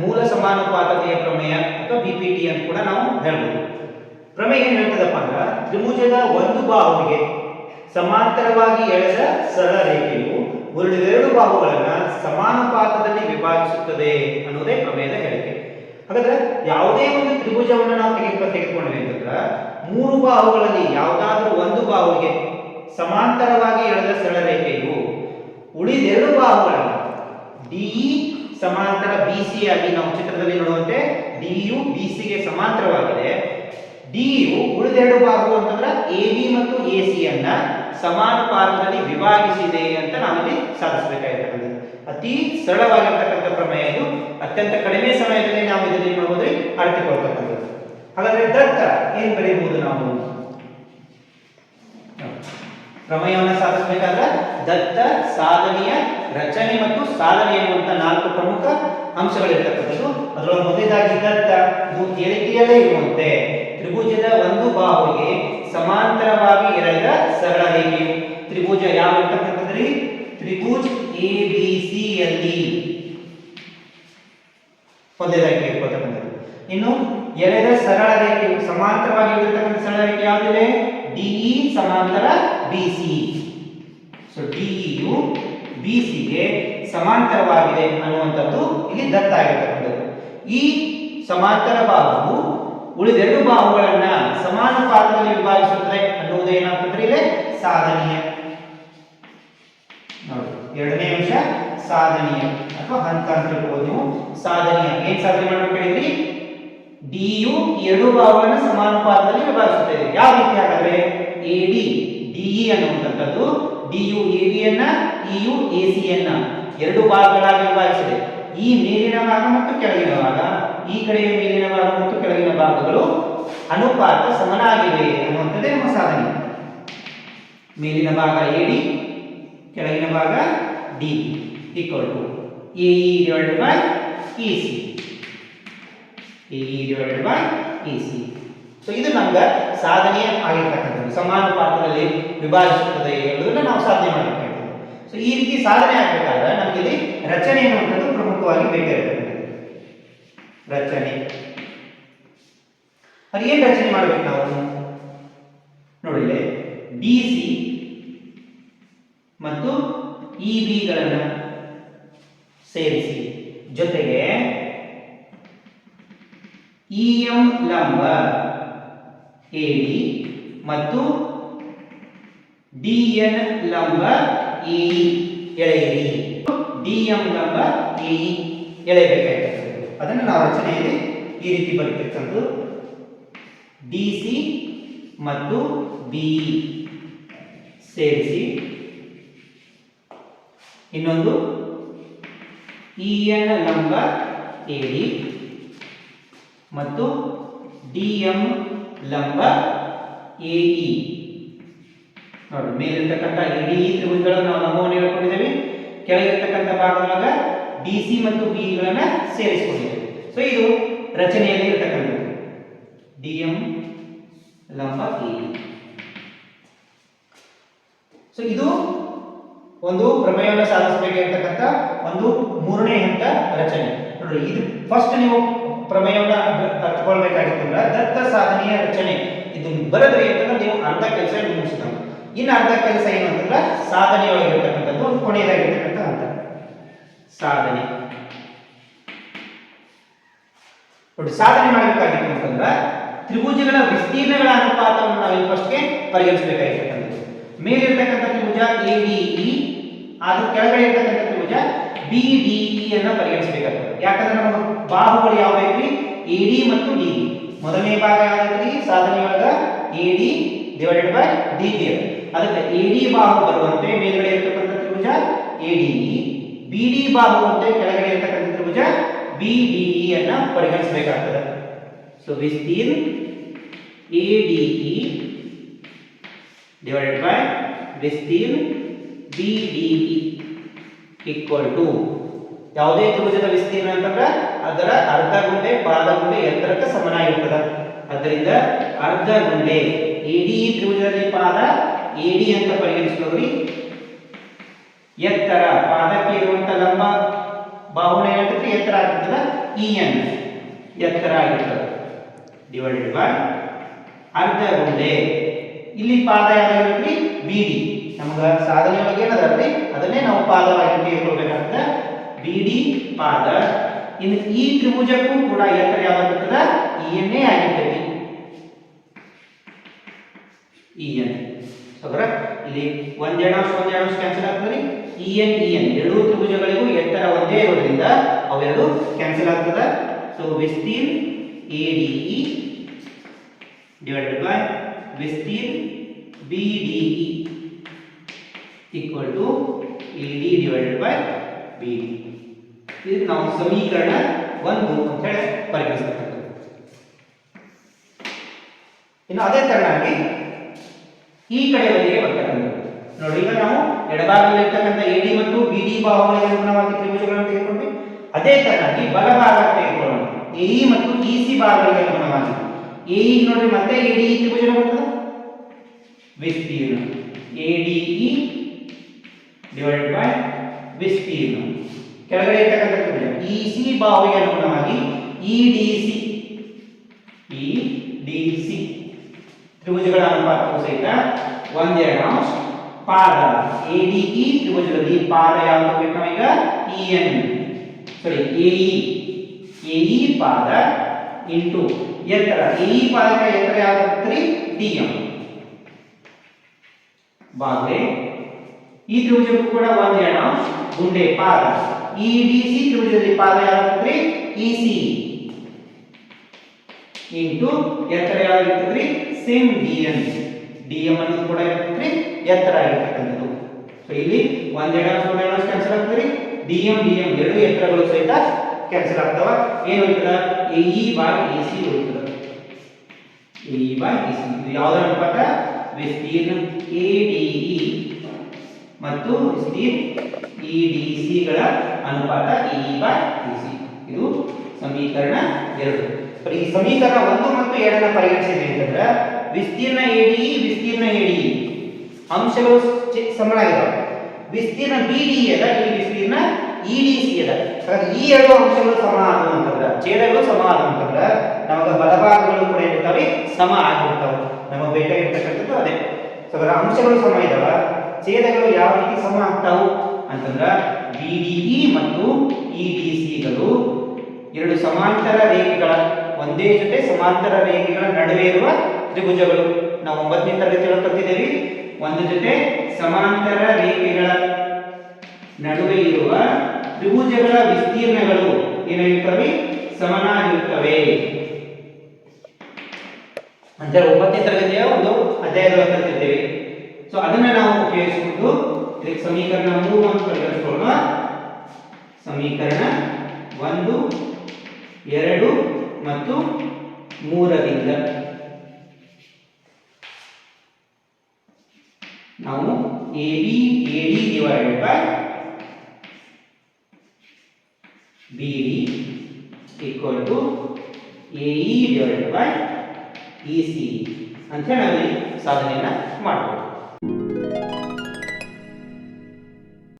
ಮೂಲ ಸಮಾನುಪಾತತೆಯ ಪ್ರಮೇಯ ಅಥವಾ ಬಿ ಪಿ ಟಿ ಅಂತ ಕೂಡ ನಾವು ಹೇಳ್ಬೋದು. ಪ್ರಮೇಯ ಏನು ಹೇಳ್ತದಪ್ಪ ಅಂದ್ರೆ ತ್ರಿಭುಜದ ಒಂದು ಬಾಹುವಿಗೆ ಸಮಾಂತರವಾಗಿ ಎಳೆದ ಸರಳ ರೇಖೆಯು ಎರಡು ಬಾಹುಗಳನ್ನ ಸಮಾನುಪಾತದಲ್ಲಿ ವಿಭಾಗಿಸುತ್ತದೆ ಅನ್ನೋದೇ ಪ್ರಮೇಯದ ಹೇಳಿಕೆ. ಹಾಗಾದ್ರೆ ಯಾವುದೇ ಒಂದು ತ್ರಿಭುಜವನ್ನು ನಾವು ತೆಗೆದುಕೊ, ತೆಗೆದುಕೊಂಡ್ವಿ ಅಂತಂದ್ರೆ ಮೂರು ಬಾಹುಗಳಲ್ಲಿ ಯಾವುದಾದ್ರೂ ಒಂದು ಬಾಹುವಿಗೆ ಸಮಾಂತರವಾಗಿ ಎಳೆದ ಸರಳ ರೇಖೆಯು ಉಳಿದೆರಡು ಬಾಹುಗಳನ್ನ ಡಿಇ ಸಮಾಂತರ ಬಿ ಸಿ ಆಗಿ ನಾವು ಚಿತ್ರದಲ್ಲಿ ನೋಡುವಂತೆ ಡಿಯು ಬಿ ಸಿಗೆ ಸಮಾಂತರವಾಗಿದೆ. ಡಿಯು ಉಳಿದೆರಡು ಭಾಗವು ಅಂತಂದ್ರೆ ಎ ಬಿ ಮತ್ತು ಎ ಸಿ ಅನ್ನ ಪಾತ್ರದಲ್ಲಿ ವಿಭಾಗಿಸಿದೆ ಅಂತ ನಾವಿಲ್ಲಿ ಸಾಧಿಸಬೇಕಾಗಿರ್ತಕ್ಕಂಥದ್ದು. ಅತಿ ಸರಳವಾಗಿರ್ತಕ್ಕಂಥ ಪ್ರಮೇಯ ಇದು. ಅತ್ಯಂತ ಕಡಿಮೆ ಸಮಯದಲ್ಲಿ ನಾವು ಇದರಲ್ಲಿ ನೋಡಬಹುದು ಕೊಡ್ತಕ್ಕಂಥದ್ದು. ಹಾಗಾದ್ರೆ ದತ್ತ ಏನ್ ಬರೆಯಬಹುದು ನಾವು? ಪ್ರಮೇಯವನ್ನು ಸಾಧಿಸಬೇಕಾದ್ರೆ ದತ್ತ, ಸಾಧನೆಯ, ರಚನೆ ಮತ್ತು ಸಾಧನೆ ಎನ್ನುವಂತ ನಾಲ್ಕು ಪ್ರಮುಖ ಅಂಶಗಳಿರ್ತಕ್ಕಂಥದ್ದು. ಅದರೊಳಗೆ ಮೊದಲಾಗಿ ದತ್ತ, ಇದು ಎಳಿಕೆಯಲ್ಲೇ ಇರುವಂತೆ. ತ್ರಿಭುಜದ ಒಂದು ಬಾಹುವಿಗೆ ಸಮಾಂತರವಾಗಿ ಎಳೆದ ಸರಳ ರೇಖೆ. ತ್ರಿಭುಜ ಯಾವ ಇರ್ತಕ್ಕಂಥದ್ರಿ? ತ್ರಿಭುಜ ಎ ಬಿ ಸಿ ಯಲ್ಲಿ ಒಂದೇದಾಗಿ ಇರ್ತಕ್ಕಂಥದ್ದು ಇನ್ನು ಎಳೆದ ಸರಳ ರೇಖೆ, ಸಮಾಂತರವಾಗಿ ಇರತಕ್ಕಂಥ ಸರಳ ರೇಖೆ ಯಾವುದಿದೆ? ಡಿಇ ಸಮಾಂತರ ಬಿಸಿ ಸೊ ಡಿಇಯು ಬಿಸಿಗೆ ಸಮಾಂತರವಾಗಿದೆ ಅನ್ನುವಂಥದ್ದು ಇಲ್ಲಿ ದತ್ತ ಆಗಿರ್ತಕ್ಕಂಥದ್ದು. ಈ ಸಮಾಂತರ ಬಾಹುವು ಉಳಿದೆರಡು ಬಾಹುಗಳನ್ನ ಸಮಾನುಪಾತದಲ್ಲಿ ವಿಭಾಗಿಸುತ್ತದೆ ಅನ್ನುವುದು ಏನಾಗ್ತದೆ ಇಲ್ಲಿ? ಸಾಧನೀಯ. ನೋಡಿ, ಎರಡನೇ ಅಂಶ ಸಾಧನೀಯ. ಅಥವಾ ಹಂತ ಅಂತ ಹೇಳ್ಬೋದು ನೀವು. ಸಾಧನೀಯ. ಏನ್ ಸಾಧನೆ ಮಾಡ್ಬೇಕು ಹೇಳಿದ್ರಿ? ಡಿ ಯು ಎರಡು ಭಾಗಗಳನ್ನ ಸಮಾನುಪಾತದಲ್ಲಿ ವಿಭಾಗಿಸುತ್ತದೆ ಯಾವ ರೀತಿ ಹಾಗಾದ್ರೆ? ಎ ಡಿ ಡಿಇ ಅನ್ನುವಂಥದ್ದು. ಡಿ ಯು ಎ ಬಿ ಅನ್ನ ಇ ಯು ಎ ಸಿ ಅನ್ನ ಎರಡು ಭಾಗಗಳಾಗಿ ವಿಭಾಗಿಸಿದೆ ಈ ಮೇಲಿನ ಭಾಗ ಮತ್ತು ಕೆಳಗಿನ ಭಾಗ. ಈ ಕಡೆಯ ಮೇಲಿನ ಭಾಗ ಮತ್ತು ಕೆಳಗಿನ ಭಾಗಗಳು ಅನುಪಾತ ಸಮನಾಗಿವೆ ಅನ್ನುವಂಥದ್ದೇ ನಮ್ಮ ಸಾಧನೆ. ಮೇಲಿನ ಭಾಗ ಎ ಡಿ ಕೆಳಗಿನ ಭಾಗ D equal to A E divided by E C divided by C so ಇದು ನಮ್ಗೆ ಸಾಧನೆ ಆಗಿರ್ತಕ್ಕಂಥದ್ದು ಸಮಾನುಪಾತದಲ್ಲಿ ವಿಭಾಗಿಸುತ್ತದೆ ಹೇಳುವುದನ್ನು ನಾವು ಸಾಧನೆ ಮಾಡಬೇಕಾಗ್ತದೆ ಸೊ ಈ ರೀತಿ ಸಾಧನೆ ಆಗಬೇಕಾದ್ರೆ ನಮಗೆ ಇಲ್ಲಿ ರಚನೆ ಅನ್ನುವಂಥದ್ದು ಪ್ರಮುಖವಾಗಿ ಬೇಕಾಗಿರ್ತಕ್ಕಂಥದ್ದು ರಚನೆ. ಅದು ಏನು ರಚನೆ ಮಾಡಬೇಕು ನಾವು? ನೋಡಿ ಬಿ ಸಿ ಮತ್ತು ಇ ಬಿಗಳನ್ನು ಸೇರಿಸಿ. ಜೊತೆಗೆ ಇ ಎಂ ಲಂಬ, ಎ ಡಿ ಮತ್ತು ಡಿ ಎನ್ ಲಂಬ, ಇ ಎಳೆಯಿರಿ. ಡಿ ಎಂ ಲಂಬ, ಇ ಎಳೆಯಬೇಕಾಗಿರ್ತಕ್ಕಂಥದ್ದು ಅದನ್ನು ನಾವು ರಚನೆಯಲ್ಲಿ ಈ ರೀತಿ ಬರೀತಿರ್ತಕ್ಕಂಥದ್ದು ಡಿ ಸಿ ಮತ್ತು ಬಿ ಸೇರಿಸಿ. ಇನ್ನೊಂದು, ಇ ಎನ್ ಲಂಬ, ಎ ಡಿ ಮತ್ತು ಡಿ ಎಂ ಲಂಬ ಎ ಇ. ನೋಡಿ, ಮೇಲಿರ್ತಕ್ಕಂಥ ಇಡೀ ತ್ರಿಭುಜಗಳನ್ನು ನಾವು ಲಂಬವನ್ನು ಹೇಳ್ಕೊಂಡಿದ್ದೇವೆ. ಕೆಳಗಿರ್ತಕ್ಕಂಥ ಭಾಗದೊಳಗ ಡಿ ಸಿ ಮತ್ತು ಬಿ ಗಳನ್ನ ಸೇರಿಸಿಕೊಂಡಿದ್ದೇವೆ. ಸೊ ಇದು ರಚನೆಯಲ್ಲಿ ಇರತಕ್ಕಂಥದ್ದು. ಡಿ ಎಂ ಲಂಬ ಎ ಸೊ ಇದು ಒಂದು ಪ್ರಮೇಯವನ್ನು ಸಾಧಿಸಬೇಕಾಗಿರ್ತಕ್ಕಂಥ ಒಂದು ಮೂರನೇ ಹಂತ ರಚನೆ. ನೋಡ್ರಿ ಇದು ಫಸ್ಟ್ ನೀವು ಪ್ರಮೇಯವನ್ನ ಅರ್ಥಕೊಳ್ಬೇಕಾಗಿತ್ತಂದ್ರೆ ದತ್ತ ಸಾಧನೆಯ ರಚನೆ. ಇದು ಬರದ್ರಿ ಅಂತಂದ್ರೆ ನೀವು ಅರ್ಧ ಕೆಲಸ ಮುಗಿಸಿದ ಇನ್ನು ಅರ್ಧ ಕೆಲಸ ಏನು ಅಂತಂದ್ರೆ ಸಾಧನೆಯೊಳಗಿರ್ತಕ್ಕಂಥದ್ದು ಒಂದು ಕೊನೆಯದಾಗಿರ್ತಕ್ಕಂಥ ಹಂತ. ಸಾಧನೆ. ನೋಡಿ, ಸಾಧನೆ ಮಾಡಬೇಕಾಗಿತ್ತು ಅಂತಂದ್ರೆ ತ್ರಿಭುಜಗಳ ವಿಸ್ತೀರ್ಣಗಳ ಅನುಪಾತವನ್ನು ನಾವು ಫಸ್ಟ್ಗೆ ಪರಿಗಣಿಸಬೇಕಾಗಿರ್ತಕ್ಕಂಥದ್ದು. ಮೇಲಿರ್ತಕ್ಕಂಥ ತ್ರಿಭುಜ ಎ ಡಿ ಇ ಅದ್ರ ಕೆಳಗಡೆ ಇರ್ತಕ್ಕಂಥ ತ್ರಿಭುಜ ಬಿ ಡಿ ಇ ಅನ್ನ ಪರಿಗಣಿಸಬೇಕಾಗ್ತದೆ. ಯಾಕಂದ್ರೆ ನಮ್ಮ ಬಾಹುಗಳು ಯಾವ ಬೇಕ್ರಿ? ಎ ಡಿ ಮತ್ತು ಡಿ ಮೊದಲನೇ ಭಾಗ ಯಾವ್ದೈತ್ರಿ ಸಾಧನೆಯೊಳಗ A D divided by D B ಅದಕ್ಕೆ ಎ ಡಿ ಬಾಹು ಬರುವಂತೆ ಮೇಲ್ಗಡೆ ಇರತಕ್ಕಂಥ ತ್ರಿಭುಜ A D E B D ಬಾಹು ಅಂತ ಕೆಳಗಡೆ ಇರತಕ್ಕಂಥ ತ್ರಿಭುಜ ಬಿ ಡಿ ಇ ಅನ್ನ ಪರಿಗಣಿಸಬೇಕಾಗ್ತದೆ. ಸೊ ವಿಸ್ತೀರ್ಣ A D E divided by ವಿಸ್ತೀರ್ಣ B D E equal to ಯಾವುದೇ ತ್ರಿಭುಜದ ವಿಸ್ತೀರ್ಣ ಅಂತಂದ್ರೆ ಅದರ ಅರ್ಧ ಗುಂಡೆ ಪಾದ ಗುಂಡೆ ಎತ್ತರಕ್ಕೆ ಸಮನಾಗಿರ್ತದ. ಅದರಿಂದ ಅರ್ಧ ಗುಂಡೆ ಎಡಿ ತ್ರಿಭುಜದಲ್ಲಿ ಪಾದ ಎಡಿ ಅಂತ ಪರಿಗಣಿಸ್ತೀವಿ ಎತ್ತರ, ಪಾದಕ್ಕೆ ಇರುವಂತ ಲಂಬ ಬಾಹುನ ಏನಾಗ್ತದೆ ಎತ್ತರ ಆಗಿರ್ತದ ಇ ಎನ್ ಎತ್ತರ ಆಗಿರ್ತದೆ. ಡಿವೈಡೆಡ್ ಬೈ ಅರ್ಧ ಗುಂಡೆ. ಇಲ್ಲಿ ಪಾದ ಯಾವ್ದು ಬಿ ಡಿ ನಮ್ಗ ಸಾಧನೆ ಒಳಗೆ ಏನದಲ್ರಿ ಅದನ್ನೇ ನಾವು ಪಾದವಾಗಿ ತೆಗೆದುಕೊಳ್ಬೇಕಾಗ್ತದೆ ಬಿ ಡಿ, ಪಾದ. ಇನ್ನು ಈ ತ್ರಿಭುಜಕ್ಕೂ ಕೂಡ ಎತ್ತರ ಯಾವ್ದಾಗಿರ್ತದ ಇ ಎನ್ನೇ ಆಗಿರ್ತೈತಿ. ಇ ಎನ್ ಅದರ ಇಲ್ಲಿ ಒಂದ್ ಎಡಾಂಶ ಒಂದ್ ಎಡಾಂಶ ಕ್ಯಾನ್ಸಲ್ ಆಗ್ತದೆ ಇ ಎನ್ ಇ ಎನ್ ಎರಡೂ ತ್ರಿಭುಜಗಳಿಗೂ ಎತ್ತರ ಒಂದೇ ಇರೋದ್ರಿಂದ ಅವೆರಡು ಕ್ಯಾನ್ಸಲ್ ಆಗ್ತದ. ಸೊ ವಿಸ್ತೀರ್ಣ A D E divided by ವಿಸ್ತೀರ್ B D E equal to A D divided by B D ಇದು ನಾವು ಸಮೀಕರಣ ಒಂದು ಅಂತ ಹೇಳಿ ಪರಿಗಣಿಸ್ತಕ್ಕಂಥದ್ದು ಇನ್ನು ಅದೇ ತರನಾಗಿ ಈ ಕಡೆ ಬದಿಗೆ ಬರ್ತಕ್ಕಂಥದ್ದು ನೋಡಿ, ಈಗ ನಾವು ಎಡಭಾಗದಲ್ಲಿ ಇರ್ತಕ್ಕಂಥ ಎಡಿ ಮತ್ತು ಬಿ ಡಿ ಬಾಹುಗಳಿಗೆ ಅನುಗುಣವಾಗಿ ತ್ರಿಭುಜಗಳನ್ನು ತೆಗೆದುಕೊಂಡ್ವಿ ಅದೇ ತರನಾಗಿ ಬಲಭಾಗ ತೆಗೆದುಕೊಳ್ಳೋಣ. ಎ ಮತ್ತು ಇ ಸಿ ಭಾಗಗಳಿಗೆ ಅನುಗುಣವಾಗಿ. ಎ ನೋಡಿ ಮತ್ತೆ ಎಡಿ ತ್ರಿಭುಜ ಬರ್ತದೆ? ವಿಸ್ತೀರ್ಣ. A D E divided by ವಿಸ್ತೀರ್ಣ ಕೆಳಗಡೆ ಇರ್ತಕ್ಕಂಥ ಇ ಸಿ ಬಾಹುವಿಗೆ ಅನುಗುಣವಾಗಿ E D C E D C ತ್ರಿಭುಜಗಳ ಅನುಪಾತವು ಸಹಿತ ಒಂದೆರಡು ಅಂಶ ಪಾದ. ಎ ಡಿ ಇ ತ್ರಿಭುಜದಲ್ಲಿ ಪಾದ ಯಾವುದು ಬೇಕು ನಾವೀಗ E N sorry A E A E ಪಾದ ಇಂಟು ಎತ್ತರ. ಎ ಇ ಪಾದಕ ಎತ್ತರ ಯಾವ್ದು? ಡಿ ಎಂ ಬಾಗ್ರೆ ಈ ತ್ರಿಭುಜಕ್ಕೂ ಕೂಡ ಅಂಶ ಗುಂಡೆ, ಪಾದ. ಇ ಡಿ ಸಿ ತ್ರಿಭುಜದಲ್ಲಿ ಪಾದ ಯಾವ್ದು ಇ ಸಿ ಇಂಟು ಎತ್ತರ ಯಾವಾಗಿರ್ತದ್ರಿ same D M D M ಅನ್ನೋದು ಕೂಡ ಇರ್ತದ್ರಿ, ಎತ್ತರ ಆಗಿರ್ತಕ್ಕಂಥದ್ದು. ಸೊ ಇಲ್ಲಿ ಒಂದೆರಡು ಅಂಶ ಕ್ಯಾನ್ಸಲ್ ಆಗ್ತದ್ರಿ. ಡಿ ಎಂ ಡಿ ಎಂ ಎರಡು ಎತ್ತರಗಳು ಸಹಿತ ಕ್ಯಾನ್ಸಲ್ ಆಗ್ತಾವ. ಏನು ಉಳಿತದ A E by A C A E by A C ಇದು ಯಾವುದರ ಅನುಪಾತ ವಿಸ್ತೀರ್ಣ ಎ ಡಿ ಇ ಮತ್ತು ವಿಸ್ತೀರ್ಣ ಇ ಡಿ ಸಿ ಗಳ ಅನುಪಾತ A E by A C ಇದು ಸಮೀಕರಣ ಎರಡು. ಈ ಸಮೀಕರಣ ಒಂದು ಮತ್ತು ಎರಡನ್ನ ಪರಿಗಣಿಸಿದ್ವಿ ಅಂತಂದ್ರೆ ವಿಸ್ತೀರ್ಣ ಎಡಿ ವಿಸ್ತೀರ್ಣ ಎಡಿ ಅಂಶಗಳು ಚೆ- ಸಮನಾಗಿದ್ದಾವೆ ವಿಸ್ತೀರ್ಣ ಬಿ ಡಿ ಅದ, ಇಲ್ಲಿ ವಿಸ್ತೀರ್ಣ ಇ ಡಿ ಸಿ ಅದ. ಈ ಎರಡು ಅಂಶಗಳು ಸಮ ಆಗುವಂತಂದ್ರೆ ಛೇದಗಳು ಸಮ ಆಗುವಂತಂದ್ರೆ ನಮಗೆ ಬಲಭಾಗಗಳು ಕೂಡ ಏನಿರ್ತಾವೆ ಸಮ ಆಗಿರ್ತಾವೆ. ನಮಗೆ ಬೇಕಾಗಿರ್ತಕ್ಕಂಥದ್ದು ಅದೇ. ಸೊ ಅಂಶಗಳು ಸಮ ಇದಾವ. ಛೇದಗಳು ಯಾವ ರೀತಿ ಸಮ ಆಗ್ತಾವು ಅಂತಂದ್ರೆ ಬಿ ಡಿ ಇ ಮತ್ತು ಇ ಡಿ ಸಿಗಳು ಎರಡು ಸಮಾಂತರ ರೇಖೆಗಳ ಒಂದೇ ಜೊತೆ ಸಮಾಂತರ ರೇಖೆಗಳ ನಡುವೆ ಇರುವ ತ್ರಿಭುಜಗಳು. ನಾವು ಒಂಬತ್ತನೇ ತರಗತಿಗಳು ಕಲ್ತಿದ್ದೇವೆ. ಒಂದು ಜೊತೆ ಸಮಾಂತರ ರೇಖೆಗಳ ನಡುವೆ ಇರುವ ತ್ರಿಭುಜಗಳ ವಿಸ್ತೀರ್ಣಗಳು ಏನಾಗಿರ್ತವೆ? ಸಮನಾಗಿರುತ್ತವೆ ಅಂತ ಒಂಬತ್ತನೇ ತರಗತಿಯ ಒಂದು ಅಧ್ಯಾಯದ ಕಲ್ತಿದ್ದೇವೆ. ಸೊ ಅದನ್ನ ನಾವು ಉಪಯೋಗಿಸಿಕೊಂಡು ಇದಕ್ಕೆ ಸಮೀಕರಣ ಮೂರು ಅಂತ ಪರಿಗಣಿಸೋಣ ಸಮೀಕರಣ ಒಂದು, ಎರಡು ಮತ್ತು ಮೂರರಿಂದ. ನಾವು A B A D divided by B D equal to A E divided by E C ಅಂತ ಹೇಳಿ ಸಾಧನೆಯನ್ನ ಮಾಡ್ಬೋದು.